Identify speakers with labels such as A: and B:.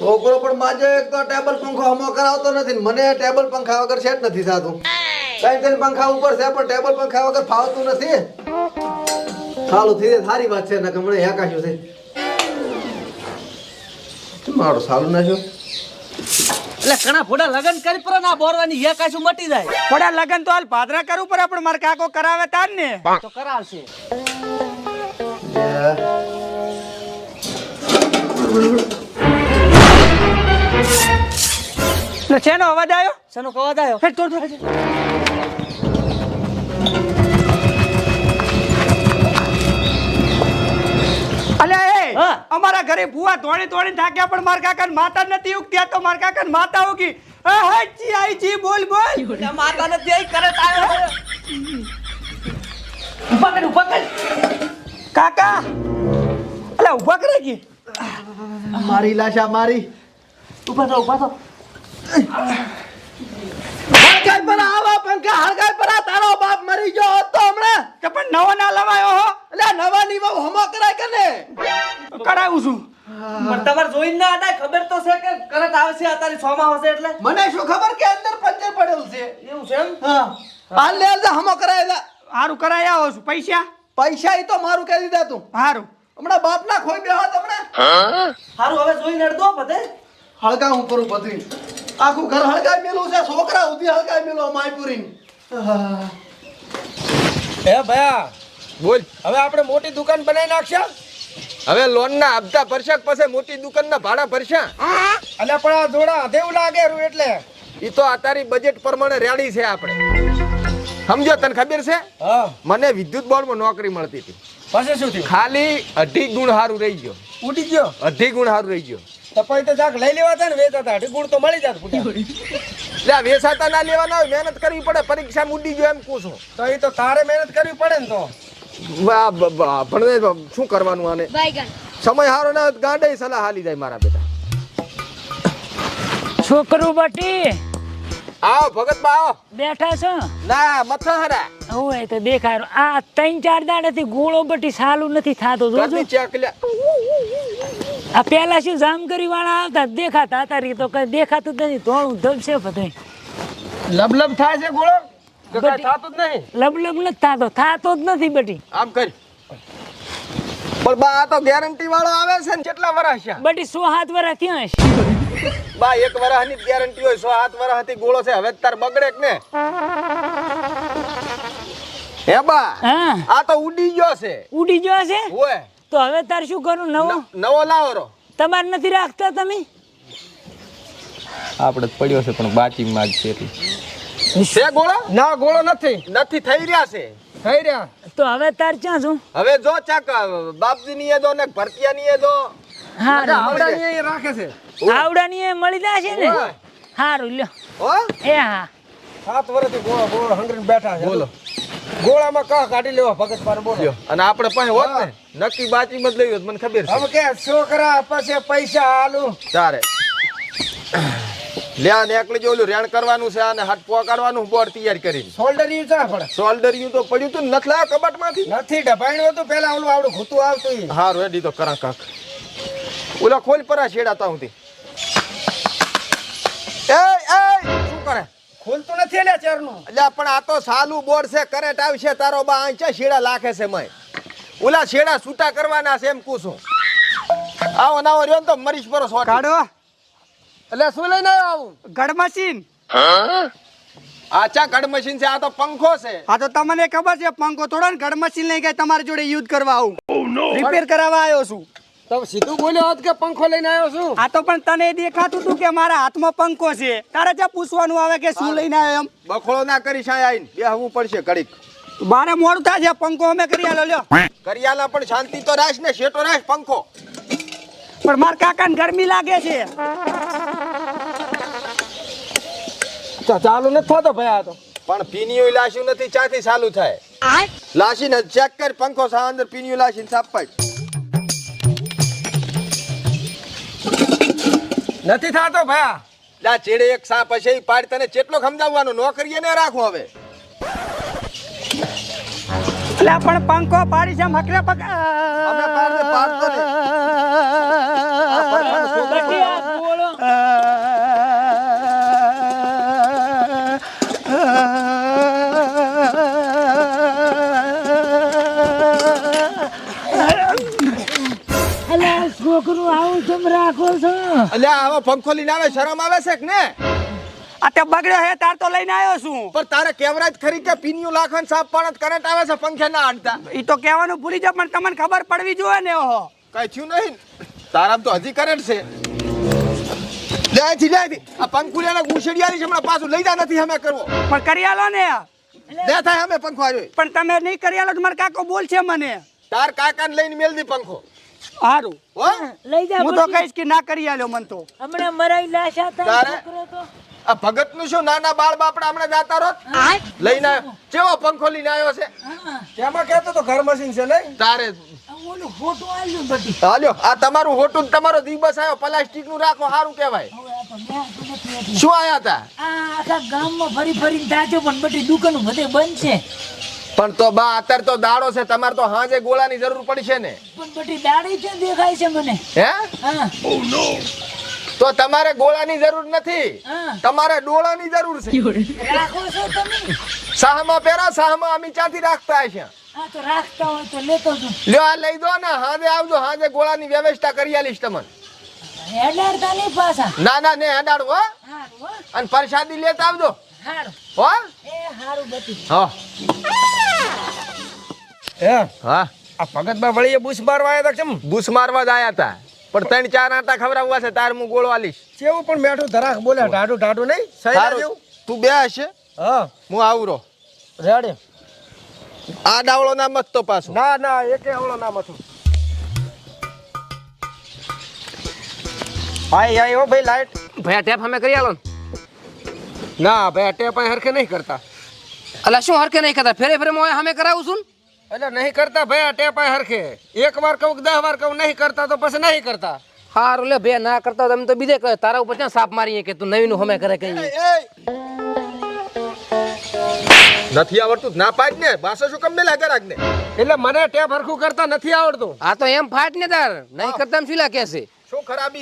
A: છોકરો પણ માજે એક તો ટેબલ પંખો હમો કરાવતો નથી ને મને ટેબલ પંખા વગર સેટ નથી થતું. કઈ ત્રણ પંખા ઉપર છે પણ ટેબલ પંખા વગર ફાવતું નથી. સારું થઈ જાય સારી વાત છે ને મને હેકાશ્યું છે. મારો મારું સારું નાખ્યું
B: એટલે ઘણા ફોડા લગન કરી પર ના બોરવાની હે કાશું મટી જાય.
C: થોડા લગન તો હાલ ભાદરા કરવું પડે પણ મારા કાકો કરાવે તાર ને.
B: તો કરાવશે.
C: એટલે શેનો અવાજ આવ્યો?
B: સનો અવાજ આવ્યો?
C: હે, તો-. અમારા ઘરે ભૂવા ધોણી ધોણી થાક્યા પણ માર કાકા માતા નથી ઉગતી. તો માર કાકા માતા ઉગી. એ હે જી આઈ જી બોલ બોલ.
B: માતા નથી આઈ કરે ઊભા કર
C: કાકા અલ્યા ઊભા કરે કી?
A: મારી લાશા મારી.
B: ઊભા થો ઊભા થો.
A: હળગાઈ પર આવા પંખા હળગાઈ પર તારો બાપ મરી ગયો હોત હમણાં.
C: કે પણ નવો ના લવાયો હો?
A: એટલે નવાની બહુ હમો કરાય કે ને?
C: કરાવું છું.
B: પણ તમારે જોઈને ના અડાય ખબર તો છે કે કરંટ આવશે અત્યારે છ માં હશે એટલે.
A: મને શું ખબર કે અંદર પંચર પડેલું છે?
B: એવું છે એમ?
A: હા. હાલ લે હાલ હમો કરાય
C: આવો છું. પૈસા?
A: પૈસા ઈ તો મારું કહી દીધા તું.
C: હારું.
A: હમણાં બાપ ના ખોઈ બેહો હમણાં
B: સારું હવે જોઈને અડદો બધે.
A: હળગા હું કરું બધું આખું ઘર હળગાઈ મેલું છે છોકરા ઉધી હળગાઈ મેલો માયપુરી
D: એ ભયા બોલ. હવે આપણે મોટી દુકાન બનાવી નાખશે? હવે લોન ના હપ્તા ભરશે પછી મોટી દુકાન ના ભાડા ભરશે. અલે પણ આ જોડા દેવું લાગે રૂ એટલે. એ તો અત્યારે બજેટ પ્રમાણે રેડી છે આપણે. સમજો તને ખબર છે? મને વિદ્યુત બોર્ડમાં નોકરી મળતી હતી.
E: પછી શું થયું?
D: ખાલી અઢી ગુણ સારું રહી ગયો.
E: ઉડી ગયો?
D: અઢી ગુણ સારું રહી ગયો.
E: તો પછી તો જાક લઈ લેવાતા ને વેચાતા હતા ગુણ તો મળી જાત ફૂટા.
D: એટલે આ વેસાતા ના લેવાના હોય મહેનત કરવી પડે પરીક્ષા ઉડી ગયો એમ પૂછું
E: તો એ તો તારે મહેનત કરવી પડે ને તો.
D: વાહ બ- બ- શું કરવાનું આને? સમય હારો ના ગાંડે સલાહ હાલી જાય મારા બેટા.
F: છોકરું બટી
D: આવો ભગત આવો.
F: બેઠા છો?
D: ના મથા હરા.
F: હોય તો દેખાય. આ ત્રણ ચાર દાડાથી ગોળો બટી સાલું નથી થાતો જોજો.
D: ચેક લે.
F: આ પેલા શું જામગરી વાળા આવતા દેખાતા અત્યારે તો કઈ દેખાતું જ નથી. ધોળું ધબશે બધું
E: લબલબ થાય છે ગોળો? કે કાંઈ થાતું જ નહીં?
F: લબલબ નથી થાતો થાતો જ નથી બટી
D: આમ કરી પણ બા આ તો ગેરંટી વાળો આવે છે ને કેટલા વર્ષ છે?
F: બટી સો હાથ વરા ક્યાં છે
D: બા એક વર્ષની ગેરંટી હોય સો હાથ વર્ષ હતી ગોળો છે. હવે તાર બગડે ને? હે બા આ તો ઉડી ગયો છે.
F: ઉડી ગયો છે?
D: ઓય
F: તો હવે તાર શું કરું નવો?
D: નવો લાવો રો.
F: તમારે નથી રાખતા તમે?
G: આપણે પડ્યો છે પણ બાચીમાં જ છે એટલી.
D: છે ગોળો?
E: ના ગોળો નથી.
D: નથી થઈ રહ્યા છે.
E: થઈ રહ્યા.
F: તો હવે તાર ક્યાં છું?
D: હવે જો ચાક બાપજી ની એ દો ને ભરતિયા ની એ દો.
F: હા
E: આવડા. ની રાખે છે.
F: આવડા ની મળી જશે ને? હારું લ્યો.
D: હો?
F: એ હા.
E: સાત વર્ષથી ગોળો ગોળો હંગરીને બેઠા છે. બોલો. ગોળામાં કહ કાઢી લેવા ભગત પર બોલો.
D: અને આપણે પાસે હોત ને નક્કી બાચી મત લઈ હોત મને ખબર છે.
E: હવે કે છોકરા પાસે પૈસા આલુ
D: તારે. લ્યા ને એકલી જોલું રેણ કરવાનું છે અને હાથ પોકાડવાનું બોર્ડ તૈયાર કરી
E: સોલ્ડરિયું ચા પડે?
D: શોલ્ડર યુ તો પડ્યું તું નથી લાવ્યો કબાટમાંથી?
E: નથી ડબાણ્યું હતું પેલા ઓલું આવડું ઘૂતું આવતું.
D: હારું એડી તો કરા કાક. ઓલા ખોલ પરા છેડાતા હું એ એ
E: ખુલતું નથી ને ચેરનું
D: એટલે પણ આ તો સાલું બોર્ડ છે કરંટ આવશે તારો બા આંચા શેડા લાખે છે મય. ઓલા શેડા છૂટા કરવાના છે એમ કુશું આવો નાવો રહ્યો ને તો મરીશ પરો સો
C: કાઢો.
D: એટલે શું લઈને આવ્યો આવું?
C: ગડ મશીન.
D: આ ચા કડ મશીન છે આ તો પંખો છે.
C: આ તો તમને ખબર છે પંખો થોડો ને ગડ મશીન લઈ ગઈ તમારી જોડે યુદ્ધ કરવા આવું. રિપેર કરાવવા આવ્યો છું.
E: તમે સીધું બોલ્યો હોત કે પંખો લઈને આવ્યો છું?
C: આ તો પણ તને દેખાતું હતું કે મારા હાથમાં પંખો છે. તારે જ્યાં પૂછવાનું આવે કે શું લઈને આવ્યો એમ?
D: બખોળો ના કરી સાય આવીને બેહવું પડશે ઘડીક.
C: બારે મોડું થાય છે પંખો અમે કરી આલો લ્યો.
D: કરિયાલા પણ શાંતિ તો રાખ ને શેટો રાખ પંખો.
C: પણ મારા કાકાને ગરમી લાગે છે.
E: ચાલુ નથી થતો ભાઈ આ તો.
D: પણ પીનીયું લાશ્યું નથી ચાથી ચાલુ થાય. લાશીને ચેક કર પંખો સા અંદર પીનીયું લાશીને સાફ પાડ.
E: નથી થતો ભાઈ
D: લા ચેડે એક સાપ હશે એ પાડ તને કેટલો સમજાવવાનો નોકરીએ ને રાખો હવે.
C: એટલે પણ પંખો પાડી છે મકરે પગ
D: અમે પાડતો ને. આ છોકરું
F: આવું કેમ રાખો છો?
D: અલ્યા આવો પંખો લઈને આવે શરમ આવે છે કે ને?
C: આ તે બગડ્યો હે તાર તો લઈને આવ્યો છું.
D: પણ તારે કેવરાજ ખરી કે પીન્યું લાખન સાફ પણ કરંટ આવે છે પંખે ના હાડતા
C: ઈ તો કહેવાનું ભૂલી જા પણ તમને ખબર પડવી જોઈએ ને ઓહો.
D: કઈ થયું નહીં? તારામ તો હજી કરંટ છે. જાય અહીંથી, લે અહીંથી. આ પંખુડિયાના ગુસડિયાની છે હમણાં પાછું લઈ જા નથી અમે કરવો.
C: પણ કરી આલો ને.
D: લે થાય અમે પંખો આવ્યો
C: પણ તમે નહીં કરી આલો તો કાકો કાકો બોલશે મને.
D: તાર કાકાને લઈને મેલ દી પંખો.
C: સારું
F: લઈ જા
C: હું તો કહીશ કે ના કરી આલ્યો મન તો.
F: હમણાં મરાઈ લાશા
D: તા
F: છોકરો તો.
D: આ ભગતનું શું નાના બાળ બાપડા હમણાં જાતા રોત લઈને આવ્યો. કેવો પંખો લઈને આવ્યો છે?
E: તેમાં કહેતો તો ઘર મશીન છે લઈ.
D: તારે.
F: ઓલું ફોટો આલ્યું બધી.
D: હાલ્યો આ તમારું હોટું તમારો દિવસ આવ્યો પ્લાસ્ટિકનું રાખો સારું કહેવાય.
F: હવે આ તો મેં તો નથી એટલે.
D: શું આયા તા?
F: આ આખા ગામમાં ફરી ફરીને થાચો પણ બધી દુકાનો બધે બંધ છે.
D: પણ તો બા અત્યારે તો દાડો છે તમારે તો હાજે ગોળાની જરૂર પડશે ને.
F: પણ બટી દાડી છે દેખાય છે મને.
D: હે?
F: હા.
D: તો તમારે ગોળાની જરૂર નથી. તમારે ડોળાની જરૂર છે.
F: રાખો છો તમે.
D: સાહમાં પહેરા સાહમાં અમે ચાથી રાખતા છે
F: હા તો રાખતા હોય તો લેતો
D: લ્યો આ લઈ દો ને હાજે આવજો હાજે ગોળાની વ્યવસ્થા કરી આલીશ તમને.
F: હેડાડતા નહીં પાછા.
D: ના ના ને હેડાડો હો. અને પ્રસાદી લેતા આવજો.
F: હારું.
D: હો.
F: એ હારું બધી.
D: હા.
E: હે?
D: હા.
E: આ ભગતબા વળીએ બુશ મારવા આવ્યા હતા કેમ?
D: બુસ મારવા જ આવ્યા હતા પણ ત્રણ ચાર આટા ખવડાવવા છે તાર હું ગોળો આલીશ
E: કેવું પણ મેઠું ધરાક બોલે ઢાઢું ઢાઢું નહીં?
D: સારું
E: જેવું?
D: તું બે હશે?
E: હા.
D: હું આવરો
E: રેડી.
D: આ ડાવળો ના મત તો પાછો.
E: ના ના એકે હતું ભાઈ આઈ ઓ ભાઈ લાઈટ.
B: ભાઈ ટેપ અમે કરી આલો
E: ના? ભાઈ ટેપ અહીં હરખે નહીં કરતા.
B: અલા શું હરખે નહીં કરતા? ફેરે ફેરે મોય અમે કરાવું છું
E: એટલે નહીં કરતા ભાઈ આ ટેપ અહીં હરખે. એક વાર કહું દસ વાર કહું નહીં કરતા તો પછી નહીં કરતા.
B: હારું લે બે ના કરતા તમે તો બીજે તારા ઉપર ક્યાં સાપ મારીએ કે તું નવીનું હમે કરે કઈ
D: નથી આવડતું? ના પાડ ને બાસો શું કમ મેલા ગરાક ને
E: એટલે મને ટેપ હરખું કરતા નથી આવડતું.
B: આ તો એમ ફાટ ને તાર. નહીં કરતા એમ શું લાગે છે?
D: શું ખરાબી?